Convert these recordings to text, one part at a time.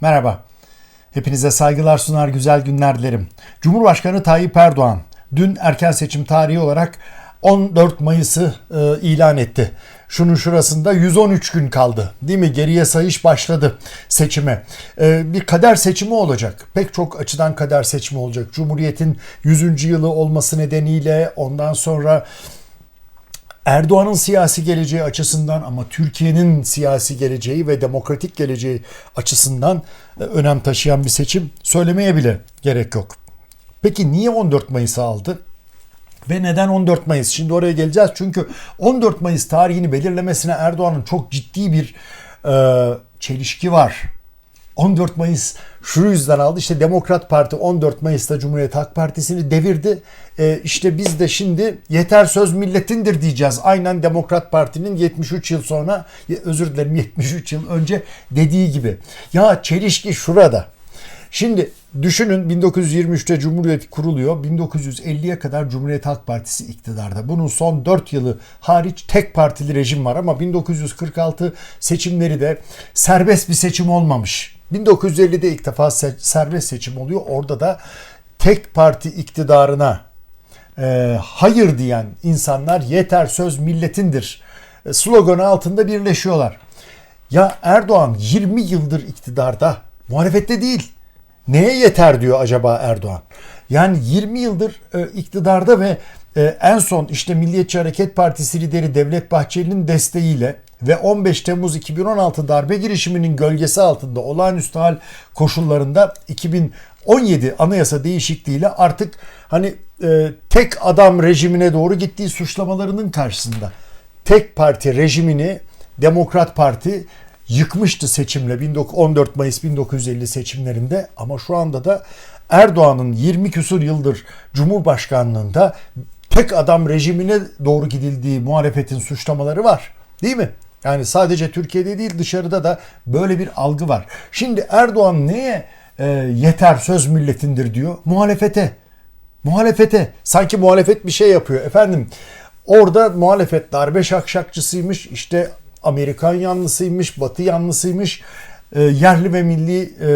Merhaba. Hepinize saygılar sunar güzel günler dilerim. Cumhurbaşkanı Tayyip Erdoğan dün erken seçim tarihi olarak 14 Mayıs'ı e, ilan etti. Şunun şurasında 113 gün kaldı. Değil mi? Geriye sayış başladı seçime. E, bir kader seçimi olacak. Pek çok açıdan kader seçimi olacak. Cumhuriyet'in 100. yılı olması nedeniyle ondan sonra Erdoğan'ın siyasi geleceği açısından ama Türkiye'nin siyasi geleceği ve demokratik geleceği açısından e, önem taşıyan bir seçim söylemeye bile gerek yok. Peki niye 14 Mayıs'ı aldı? Ve neden 14 Mayıs? Şimdi oraya geleceğiz. Çünkü 14 Mayıs tarihini belirlemesine Erdoğan'ın çok ciddi bir e, çelişki var. 14 Mayıs şu yüzden aldı. İşte Demokrat Parti 14 Mayıs'ta Cumhuriyet Halk Partisi'ni devirdi. Ee, işte biz de şimdi yeter söz milletindir diyeceğiz. Aynen Demokrat Parti'nin 73 yıl sonra özür dilerim 73 yıl önce dediği gibi. Ya çelişki şurada. Şimdi düşünün 1923'te Cumhuriyet kuruluyor. 1950'ye kadar Cumhuriyet Halk Partisi iktidarda. Bunun son 4 yılı hariç tek partili rejim var ama 1946 seçimleri de serbest bir seçim olmamış. 1950'de ilk defa serbest seçim oluyor. Orada da tek parti iktidarına e, hayır diyen insanlar yeter söz milletindir e, sloganı altında birleşiyorlar. Ya Erdoğan 20 yıldır iktidarda muhalefette değil Neye yeter diyor acaba Erdoğan? Yani 20 yıldır e, iktidarda ve e, en son işte Milliyetçi Hareket Partisi lideri Devlet Bahçeli'nin desteğiyle ve 15 Temmuz 2016 darbe girişiminin gölgesi altında olağanüstü hal koşullarında 2017 anayasa değişikliğiyle artık hani e, tek adam rejimine doğru gittiği suçlamalarının karşısında tek parti rejimini Demokrat Parti yıkmıştı seçimle 14 Mayıs 1950 seçimlerinde ama şu anda da Erdoğan'ın 20 küsur yıldır Cumhurbaşkanlığında tek adam rejimine doğru gidildiği muhalefetin suçlamaları var. Değil mi? Yani sadece Türkiye'de değil dışarıda da böyle bir algı var. Şimdi Erdoğan neye e, yeter söz milletindir diyor? Muhalefete. Muhalefete. Sanki muhalefet bir şey yapıyor. Efendim orada muhalefet darbe şakşakçısıymış. İşte Amerikan yanlısıymış, Batı yanlısıymış, e, yerli ve milli e,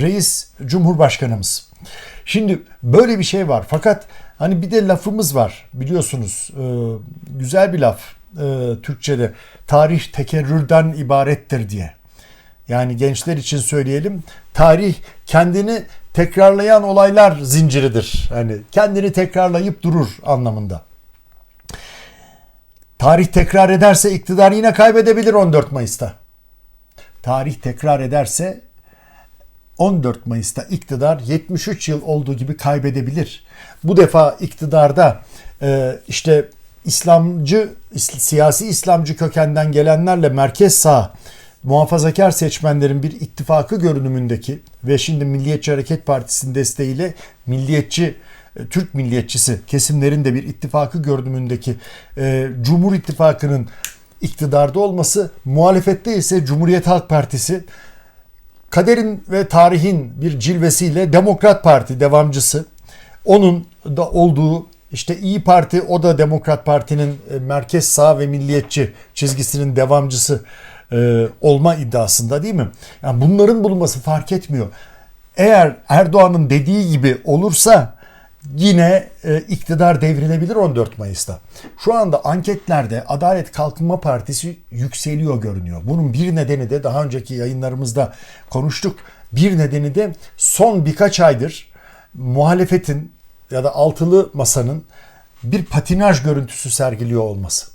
reis Cumhurbaşkanımız. Şimdi böyle bir şey var. Fakat hani bir de lafımız var biliyorsunuz. E, güzel bir laf e, Türkçe'de. Tarih tekerrürden ibarettir diye. Yani gençler için söyleyelim. Tarih kendini tekrarlayan olaylar zinciridir. Hani kendini tekrarlayıp durur anlamında. Tarih tekrar ederse iktidar yine kaybedebilir 14 Mayıs'ta. Tarih tekrar ederse 14 Mayıs'ta iktidar 73 yıl olduğu gibi kaybedebilir. Bu defa iktidarda e, işte İslamcı, siyasi İslamcı kökenden gelenlerle merkez sağ muhafazakar seçmenlerin bir ittifakı görünümündeki ve şimdi Milliyetçi Hareket Partisi'nin desteğiyle milliyetçi e, Türk milliyetçisi kesimlerin de bir ittifakı görünümündeki e, Cumhur İttifakı'nın iktidarda olması, muhalefette ise Cumhuriyet Halk Partisi kaderin ve tarihin bir cilvesiyle Demokrat Parti devamcısı, onun da olduğu işte İyi Parti o da Demokrat Parti'nin e, merkez sağ ve milliyetçi çizgisinin devamcısı e, olma iddiasında değil mi? Yani bunların bulunması fark etmiyor. Eğer Erdoğan'ın dediği gibi olursa yine e, iktidar devrilebilir 14 Mayıs'ta. Şu anda anketlerde Adalet Kalkınma Partisi yükseliyor görünüyor. Bunun bir nedeni de daha önceki yayınlarımızda konuştuk. Bir nedeni de son birkaç aydır muhalefetin ya da altılı masanın bir patinaj görüntüsü sergiliyor olması.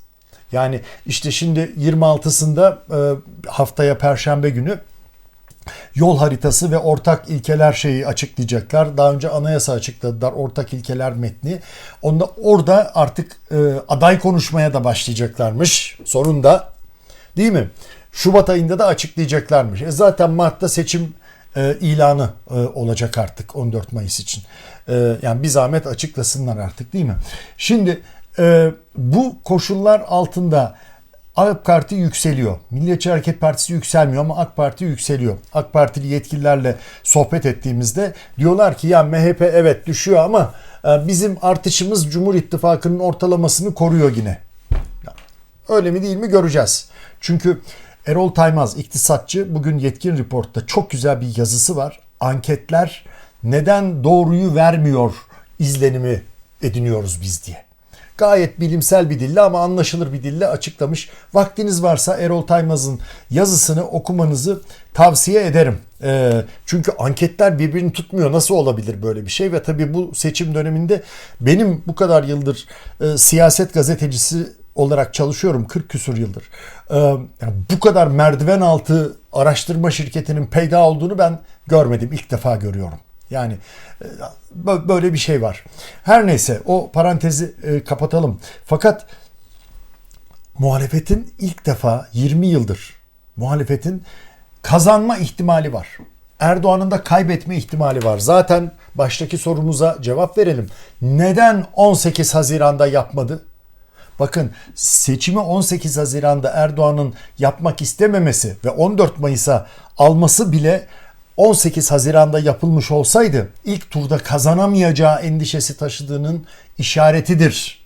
Yani işte şimdi 26'sında e, haftaya perşembe günü yol haritası ve ortak ilkeler şeyi açıklayacaklar. Daha önce anayasa açıkladılar ortak ilkeler metni. Onda orada artık e, aday konuşmaya da başlayacaklarmış sonunda. Değil mi? Şubat ayında da açıklayacaklarmış. E zaten Mart'ta seçim e, ilanı olacak artık 14 Mayıs için. E, yani bir zahmet açıklasınlar artık değil mi? Şimdi e, bu koşullar altında AK Parti yükseliyor. Milliyetçi Hareket Partisi yükselmiyor ama AK Parti yükseliyor. AK Partili yetkililerle sohbet ettiğimizde diyorlar ki ya MHP evet düşüyor ama e, bizim artışımız Cumhur İttifakı'nın ortalamasını koruyor yine. Öyle mi değil mi göreceğiz. Çünkü Erol Taymaz iktisatçı bugün Yetkin Report'ta çok güzel bir yazısı var. Anketler neden doğruyu vermiyor izlenimi ediniyoruz biz diye. Gayet bilimsel bir dille ama anlaşılır bir dille açıklamış. Vaktiniz varsa Erol Taymaz'ın yazısını okumanızı tavsiye ederim. E, çünkü anketler birbirini tutmuyor. Nasıl olabilir böyle bir şey? Ve tabii bu seçim döneminde benim bu kadar yıldır e, siyaset gazetecisi olarak çalışıyorum 40 küsur yıldır. Ee, yani bu kadar merdiven altı araştırma şirketinin peyda olduğunu ben görmedim. İlk defa görüyorum. Yani e, böyle bir şey var. Her neyse o parantezi e, kapatalım. Fakat muhalefetin ilk defa 20 yıldır muhalefetin kazanma ihtimali var. Erdoğan'ın da kaybetme ihtimali var. Zaten baştaki sorumuza cevap verelim. Neden 18 Haziran'da yapmadı? Bakın seçimi 18 Haziran'da Erdoğan'ın yapmak istememesi ve 14 Mayıs'a alması bile 18 Haziran'da yapılmış olsaydı ilk turda kazanamayacağı endişesi taşıdığının işaretidir.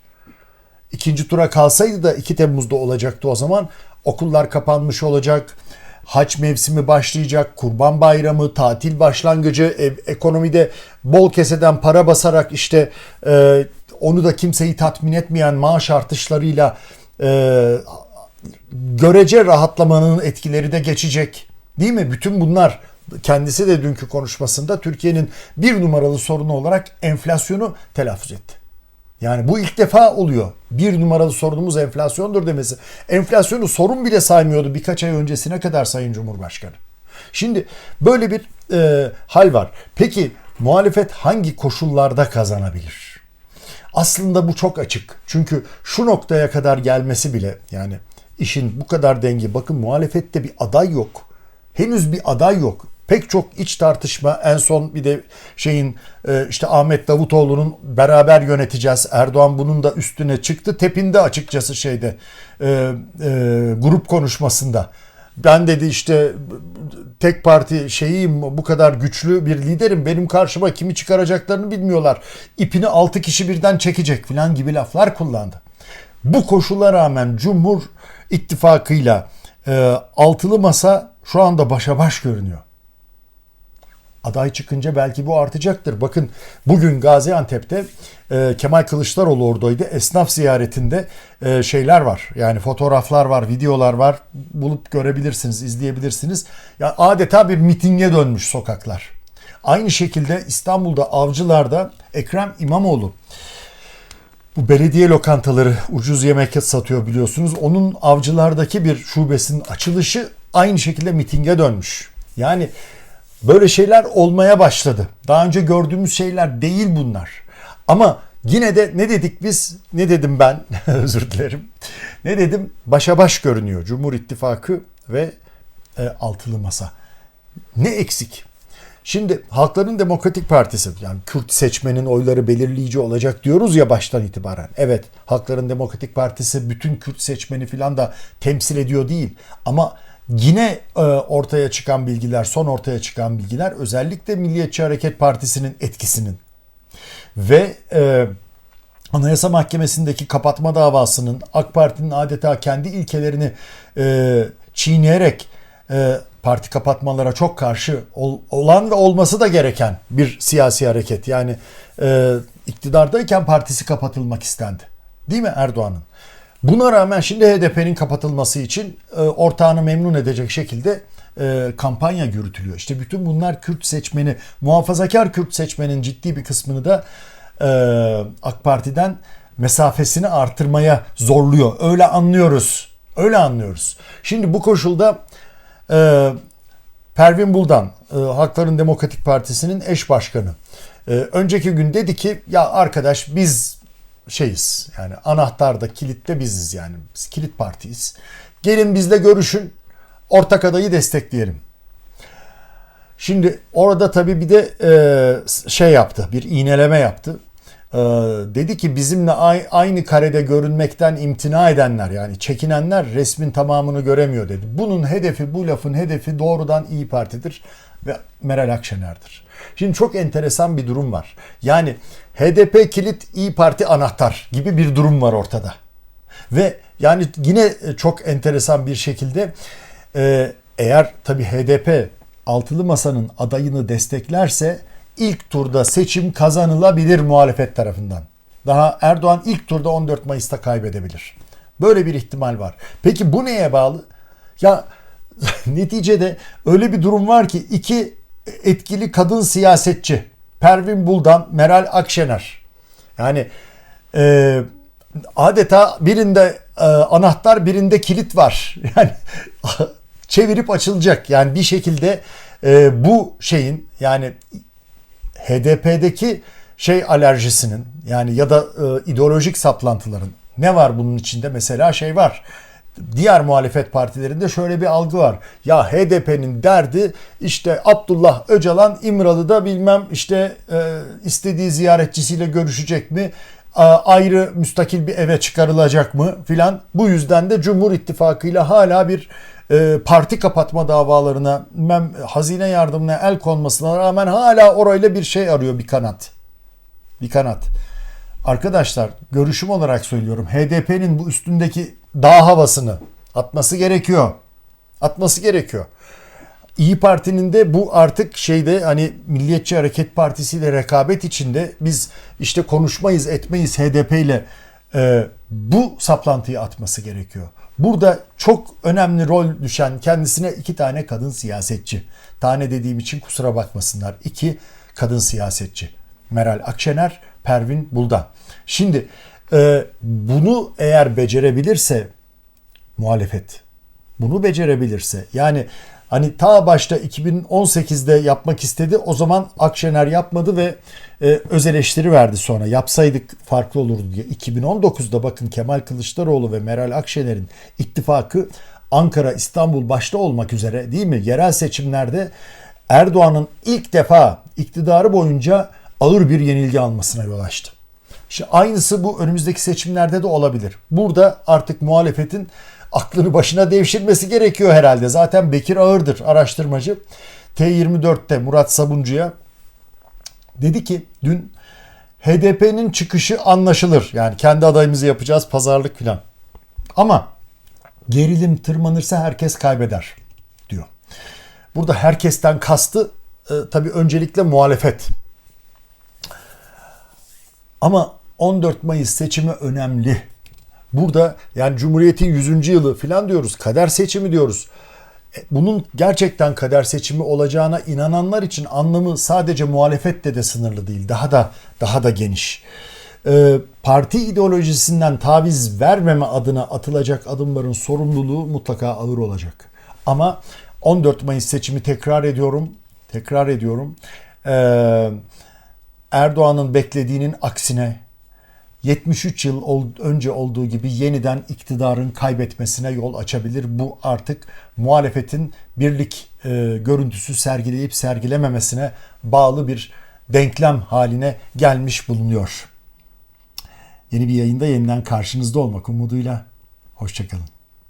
İkinci tura kalsaydı da 2 Temmuz'da olacaktı o zaman. Okullar kapanmış olacak. Haç mevsimi başlayacak, kurban bayramı, tatil başlangıcı, e, ekonomide bol keseden para basarak işte e, onu da kimseyi tatmin etmeyen maaş artışlarıyla e, görece rahatlamanın etkileri de geçecek. Değil mi? Bütün bunlar kendisi de dünkü konuşmasında Türkiye'nin bir numaralı sorunu olarak enflasyonu telaffuz etti. Yani bu ilk defa oluyor. Bir numaralı sorunumuz enflasyondur demesi. Enflasyonu sorun bile saymıyordu birkaç ay öncesine kadar Sayın Cumhurbaşkanı. Şimdi böyle bir e, hal var. Peki muhalefet hangi koşullarda kazanabilir? Aslında bu çok açık. Çünkü şu noktaya kadar gelmesi bile yani işin bu kadar dengi. Bakın muhalefette bir aday yok. Henüz bir aday yok. Pek çok iç tartışma en son bir de şeyin e, işte Ahmet Davutoğlu'nun beraber yöneteceğiz. Erdoğan bunun da üstüne çıktı. Tepinde açıkçası şeyde e, e, grup konuşmasında. Ben dedi işte tek parti şeyiyim bu kadar güçlü bir liderim benim karşıma kimi çıkaracaklarını bilmiyorlar. İpini altı kişi birden çekecek falan gibi laflar kullandı. Bu koşula rağmen Cumhur İttifakı'yla e, altılı masa şu anda başa baş görünüyor. Aday çıkınca belki bu artacaktır. Bakın bugün Gaziantep'te e, Kemal Kılıçdaroğlu oradaydı. Esnaf ziyaretinde e, şeyler var. Yani fotoğraflar var, videolar var. Bulup görebilirsiniz, izleyebilirsiniz. Ya adeta bir mitinge dönmüş sokaklar. Aynı şekilde İstanbul'da Avcılar'da Ekrem İmamoğlu bu belediye lokantaları ucuz yemek satıyor biliyorsunuz. Onun Avcılar'daki bir şubesinin açılışı aynı şekilde mitinge dönmüş. Yani Böyle şeyler olmaya başladı. Daha önce gördüğümüz şeyler değil bunlar. Ama yine de ne dedik biz? Ne dedim ben? Özür dilerim. Ne dedim? Başa baş görünüyor Cumhur İttifakı ve e, altılı masa. Ne eksik? Şimdi Halkların Demokratik Partisi yani Kürt seçmenin oyları belirleyici olacak diyoruz ya baştan itibaren. Evet Halkların Demokratik Partisi bütün Kürt seçmeni filan da temsil ediyor değil. Ama Yine e, ortaya çıkan bilgiler, son ortaya çıkan bilgiler özellikle Milliyetçi Hareket Partisi'nin etkisinin ve e, Anayasa Mahkemesi'ndeki kapatma davasının AK Parti'nin adeta kendi ilkelerini e, çiğneyerek e, parti kapatmalara çok karşı ol, olan ve olması da gereken bir siyasi hareket. Yani e, iktidardayken partisi kapatılmak istendi. Değil mi Erdoğan'ın? Buna rağmen şimdi HDP'nin kapatılması için e, ortağını memnun edecek şekilde e, kampanya yürütülüyor. İşte bütün bunlar Kürt seçmeni, muhafazakar Kürt seçmenin ciddi bir kısmını da e, AK Parti'den mesafesini artırmaya zorluyor. Öyle anlıyoruz. Öyle anlıyoruz. Şimdi bu koşulda e, Pervin Buldan, e, Halkların Demokratik Partisi'nin eş başkanı. E, önceki gün dedi ki ya arkadaş biz şeyiz. Yani anahtarda kilitte biziz yani. Biz kilit partiyiz. Gelin bizle görüşün. Ortak adayı destekleyelim. Şimdi orada tabii bir de e, şey yaptı. Bir iğneleme yaptı. E, dedi ki bizimle aynı karede görünmekten imtina edenler yani çekinenler resmin tamamını göremiyor dedi. Bunun hedefi bu lafın hedefi doğrudan İyi Parti'dir ve Meral Akşener'dir. Şimdi çok enteresan bir durum var. Yani HDP kilit İyi Parti anahtar gibi bir durum var ortada. Ve yani yine çok enteresan bir şekilde e, eğer tabii HDP altılı masanın adayını desteklerse ilk turda seçim kazanılabilir muhalefet tarafından. Daha Erdoğan ilk turda 14 Mayıs'ta kaybedebilir. Böyle bir ihtimal var. Peki bu neye bağlı? Ya neticede öyle bir durum var ki iki etkili kadın siyasetçi Pervin Buldan, Meral Akşener. Yani e, adeta birinde e, anahtar birinde kilit var. Yani çevirip açılacak. Yani bir şekilde e, bu şeyin yani HDP'deki şey alerjisinin yani ya da e, ideolojik saplantıların ne var bunun içinde? Mesela şey var. Diğer muhalefet partilerinde şöyle bir algı var. Ya HDP'nin derdi işte Abdullah Öcalan İmralı'da bilmem işte e, istediği ziyaretçisiyle görüşecek mi? ayrı müstakil bir eve çıkarılacak mı filan. Bu yüzden de Cumhur İttifakı ile hala bir e, parti kapatma davalarına, mem, hazine yardımına el konmasına rağmen hala orayla bir şey arıyor bir kanat. Bir kanat. Arkadaşlar görüşüm olarak söylüyorum. HDP'nin bu üstündeki dağ havasını atması gerekiyor. Atması gerekiyor. İyi Parti'nin de bu artık şeyde hani Milliyetçi Hareket Partisi ile rekabet içinde biz işte konuşmayız etmeyiz HDP ile e, bu saplantıyı atması gerekiyor. Burada çok önemli rol düşen kendisine iki tane kadın siyasetçi. Tane dediğim için kusura bakmasınlar. İki kadın siyasetçi. Meral Akşener, Pervin Buldan. Şimdi e, bunu eğer becerebilirse muhalefet, bunu becerebilirse yani Hani ta başta 2018'de yapmak istedi. O zaman Akşener yapmadı ve e, öz eleştiri verdi sonra. Yapsaydık farklı olurdu diye. 2019'da bakın Kemal Kılıçdaroğlu ve Meral Akşener'in ittifakı Ankara, İstanbul başta olmak üzere değil mi? Yerel seçimlerde Erdoğan'ın ilk defa iktidarı boyunca ağır bir yenilgi almasına yol açtı. İşte aynısı bu önümüzdeki seçimlerde de olabilir. Burada artık muhalefetin aklını başına devşirmesi gerekiyor herhalde. Zaten Bekir Ağırdır araştırmacı. T24'te Murat Sabuncu'ya dedi ki dün HDP'nin çıkışı anlaşılır. Yani kendi adayımızı yapacağız pazarlık falan. Ama gerilim tırmanırsa herkes kaybeder diyor. Burada herkesten kastı e, tabii öncelikle muhalefet. Ama 14 Mayıs seçimi önemli. Burada yani Cumhuriyet'in 100. yılı falan diyoruz. Kader seçimi diyoruz. E, bunun gerçekten kader seçimi olacağına inananlar için anlamı sadece muhalefette de sınırlı değil. Daha da daha da geniş. Ee, parti ideolojisinden taviz vermeme adına atılacak adımların sorumluluğu mutlaka ağır olacak. Ama 14 Mayıs seçimi tekrar ediyorum. Tekrar ediyorum. Ee, Erdoğan'ın beklediğinin aksine 73 yıl önce olduğu gibi yeniden iktidarın kaybetmesine yol açabilir. Bu artık muhalefetin birlik e, görüntüsü sergileyip sergilememesine bağlı bir denklem haline gelmiş bulunuyor. Yeni bir yayında yeniden karşınızda olmak umuduyla. Hoşçakalın.